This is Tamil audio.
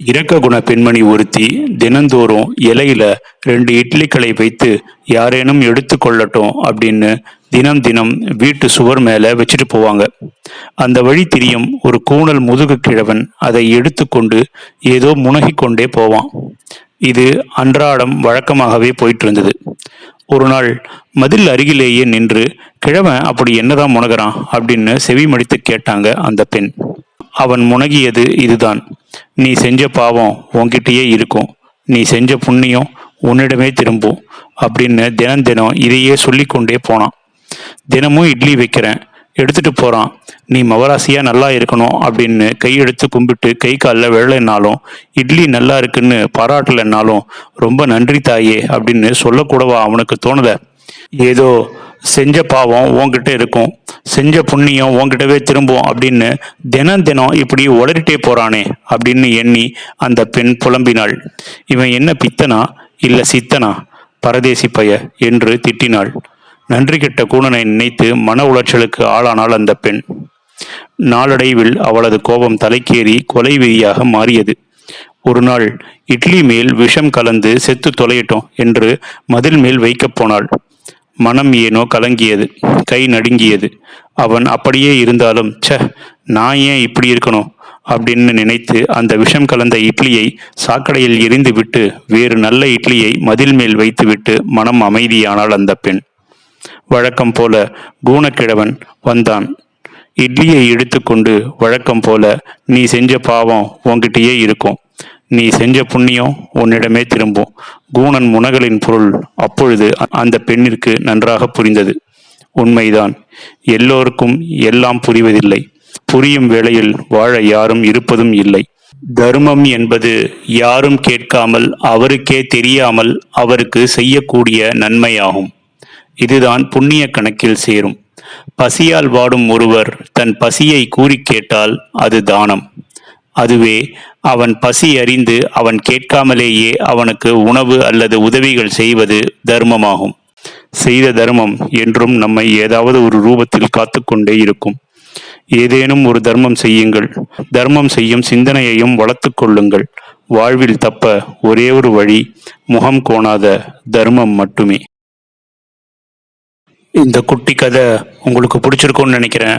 இரக்க குண பெண்மணி ஒருத்தி தினந்தோறும் இலையில ரெண்டு இட்லிகளை வைத்து யாரேனும் எடுத்து கொள்ளட்டும் அப்படின்னு தினம் தினம் வீட்டு சுவர் மேல வச்சுட்டு போவாங்க. அந்த வழி திரியும் ஒரு கூணல் முதுகு கிழவன் அதை எடுத்துக்கொண்டு ஏதோ முனகிக் கொண்டே போவான். இது அன்றாடம் வழக்கமாகவே போயிட்டு இருந்தது. ஒரு நாள் மதில் அருகிலேயே நின்று கிழவன் அப்படி என்னதான் முனகிறான்? அப்படின்னு செவி மடித்து கேட்டாங்க அந்த பெண். அவன் முனகியது இதுதான். நீ செஞ்ச பாவம் உன்கிட்டயே இருக்கும். நீ செஞ்ச புண்ணியம் உன்னிடமே திரும்பும் அப்படின்னு தினம் தினம் இதையே சொல்லிக்கொண்டே போனான். தினமும் இட்லி வைக்கிறேன். எடுத்துட்டு போறான். நீ மவராசியா நல்லா இருக்கணும் அப்படின்னு கையெடுத்து கும்பிட்டு கை காலில் விழலைன்னாலும் இட்லி நல்லா இருக்குன்னு பாராட்டலைன்னாலும் ரொம்ப நன்றி தாயே அப்படின்னு சொல்லக்கூடவா அவனுக்கு தோணல ஏதோ செஞ்ச பாவம் உன்கிட்ட இருக்கும். செஞ்ச புண்ணியம் உன்கிட்டவே திரும்பும் அப்படின்னு தினம் தினம் இப்படி உளறிட்டே போறானே அப்படின்னு எண்ணி அந்த பெண் புலம்பினாள். இவன் என்ன பித்தனா இல்ல சித்தனா? பரதேசி பைய என்று திட்டினாள். நன்றி கெட்ட கூணனை நினைத்து மன உளைச்சலுக்கு ஆளானாள் அந்த பெண். நாளடைவில் அவளது கோபம் தலைக்கேறி கொலை வெறியாக மாறியது. ஒரு நாள் இட்லி மேல் விஷம் கலந்து செத்து தொலையட்டும் என்று மதில் மேல் வைக்கப் போனாள். மனம் ஏனோ கலங்கியது கை நடுங்கியது. அவன் அப்படியே இருந்தாலும் ச்ச நான் ஏன் இப்படி இருக்கணும்? அப்படின்னு நினைத்து அந்த விஷம் கலந்த இட்லியை சாக்கடையில் எரிந்து விட்டு வேறு நல்ல இட்லியை மதில் மேல் வைத்துவிட்டு மனம் அமைதியானாள் அந்த பெண். வழக்கம் போல கூணக்கிழவன் வந்தான். இட்லியை எடுத்துக்கொண்டு வழக்கம் போல நீ செஞ்ச பாவம் உங்ககிட்டயே இருக்கும். நீ செஞ்ச புண்ணியம் உன்னிடமே திரும்பும். கூணன் முனகளின் பொருள் அப்பொழுது அந்த பெண்ணிற்கு நன்றாக புரிந்தது. உண்மைதான் எல்லோருக்கும் எல்லாம் புரிவதில்லை. புரியும் வேளையில் வாழ யாரும் இருப்பதும் இல்லை. தர்மம் என்பது யாரும் கேட்காமல் அவருக்கே தெரியாமல் அவருக்கு செய்யக்கூடிய நன்மையாகும். இதுதான் புண்ணிய கணக்கில் சேரும். பசியால் வாடும் ஒருவர் தன் பசியை கூறி கேட்டால் அது தானம். அதுவே அவன் பசி அறிந்து அவன் கேட்காமலேயே அவனுக்கு உணவு அல்லது உதவிகள் செய்வது தர்மமாகும். செய்த தர்மம் என்றும் நம்மை ஏதாவது ஒரு ரூபத்தில் காத்துக்கொண்டே இருக்கும். ஏதேனும் ஒரு தர்மம் செய்யுங்கள். தர்மம் செய்யும் சிந்தனையையும் வளர்த்து கொள்ளுங்கள். வாழ்வில் தப்ப ஒரே ஒரு வழி முகம் கோணாத தர்மம் மட்டுமே. இந்த குட்டி கதை உங்களுக்கு பிடிச்சிருக்கும்னு நினைக்கிறேன்.